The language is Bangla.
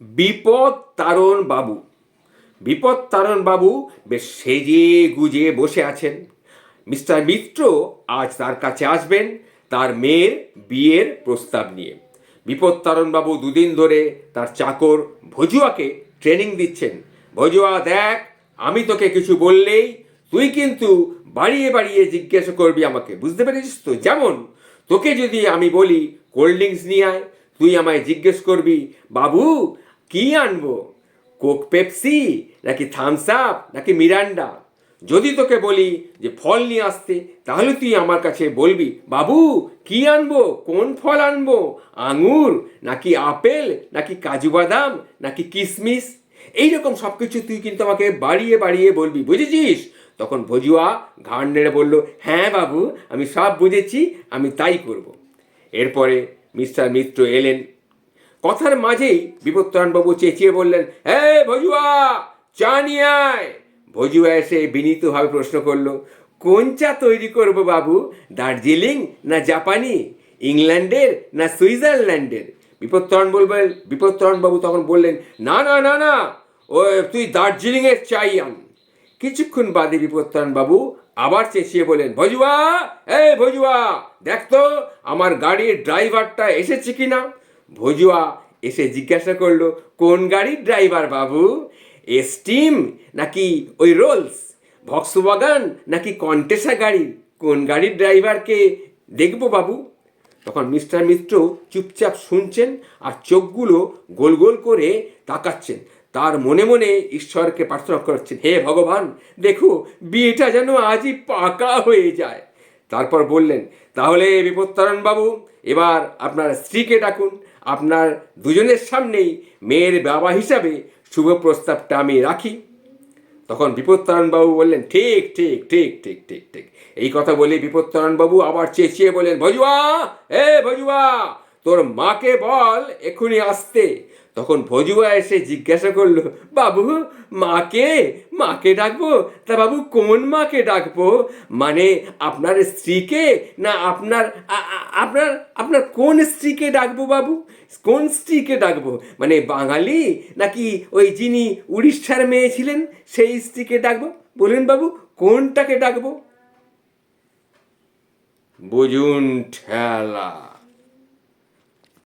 বিপদ তারণ বাবু। বিপদ তারণ বাবু বেশ সেজে গুজে বসে আছেন। মিস্টার মিত্র আজ তার কাছে আসবেন তার মেয়ের বিয়ের প্রস্তাব নিয়ে। বিপদ তারণ বাবু দুদিন ধরে তার চাকর ভজুয়াকে ট্রেনিং দিচ্ছেন। ভজুয়া, দেখ, আমি তোকে কিছু বললেই তুই কিন্তু বাড়িয়ে বাড়িয়ে জিজ্ঞাসা করবি আমাকে। বুঝতে পেরেছিস তো? যেমন, তোকে যদি আমি বলি, কোল্ড ড্রিঙ্কস নিয়ে আয়, তুই আমায় জিজ্ঞেস করবি, বাবু কি আনব? কোক পেপসি নাকি থামস আপ নাকি মিরান্ডা? যদি তোকে বলি যে ফল নিয়ে আসতে, তাহলে তুই আমার কাছে বলবি, বাবু, কি আনব? কোন ফল আনব? আঙুর নাকি আপেল নাকি কাজু বাদাম নাকি কিশমিশ এইরকম সব কিছু তুই কিন্তু আমাকে বাড়িয়ে বাড়িয়ে বলবি, বুঝেছিস? তখন ভজুয়া ঘাড় নেড়ে বলল হ্যাঁ বাবু, আমি সব বুঝেছি, আমি তাই করব। এরপরে মিস্টার মিত্র এলেন কথার মাঝেই বিপত্তরানবাবু চেঁচিয়ে বললেন, হে ভজুয়া, চা নিয়ে আয়। ভজুয়া এসে বিনীতভাবে প্রশ্ন করল, কোন চা তৈরি করব বাবু? দার্জিলিং না জাপানি? ইংল্যান্ডের না সুইজারল্যান্ডের? বিপত্তরণ বলবেন বিপত্তরণবাবু তখন বললেন, না না না না, ও, তুই দার্জিলিংয়ের চাই আন কিছুক্ষণ বাদে বিপত্তান বাবু আবার চেঁচিয়ে বলেন ভজুয়া এই ভজুয়া, দেখ তো, আমার গাড়ির ড্রাইভারটা এসেছে কিনা? ভজুয়া এসে জিজ্ঞাসা করল, কোন গাড়ির ড্রাইভার বাবু? এস্টিম নাকি ওই রোলস? ভক্সওয়াগান নাকি কন্টেসা গাড়ি? কোন গাড়ির ড্রাইভারকে দেখব বাবু? তখন মিস্টার মিত্র চুপচাপ শুনছেন আর চোখগুলো গোল গোল করে তাকাচ্ছেন। তার মনে মনে ঈশ্বরকে প্রার্থনা করছেন, হে ভগবান, দেখো, বিয়েটা যেন আজই পাকা হয়ে যায়। তারপর বললেন, তাহলে বিপত্তারণ বাবু, এবার আপনার স্ত্রীকে ডাকুন। আপনার দুজনের সামনেই মেয়ের বাবা হিসাবে শুভ প্রস্তাবটা আমি রাখি। তখন বিপত্তারণ বাবু বললেন, ঠিক ঠিক ঠিক ঠিক ঠিক ঠিক। এই কথা বলে বিপত্তারণ বাবু আবার চেঁচিয়ে বললেন, ভজুয়া, এ ভজুয়া, তোর মাকে বল এক্ষুনি আসতে। তখন ভজুয়া এসে জিজ্ঞাসা করল, বাবু, মাকে মাকে ডাকবো? তা বাবু, কোন মাকে ডাকবো? মানে আপনার স্ত্রীকে না আপনার আপনার আপনার কোন স্ত্রীকে ডাকবো বাবু? কোন স্ত্রীকে ডাকবো? মানে বাঙালি নাকি ওই যিনি উড়িষ্যার মেয়ে ছিলেন, সেই স্ত্রীকে ডাকবো? বলুন বাবু, কোনটাকে ডাকবো? বুঝুন ঠেলা।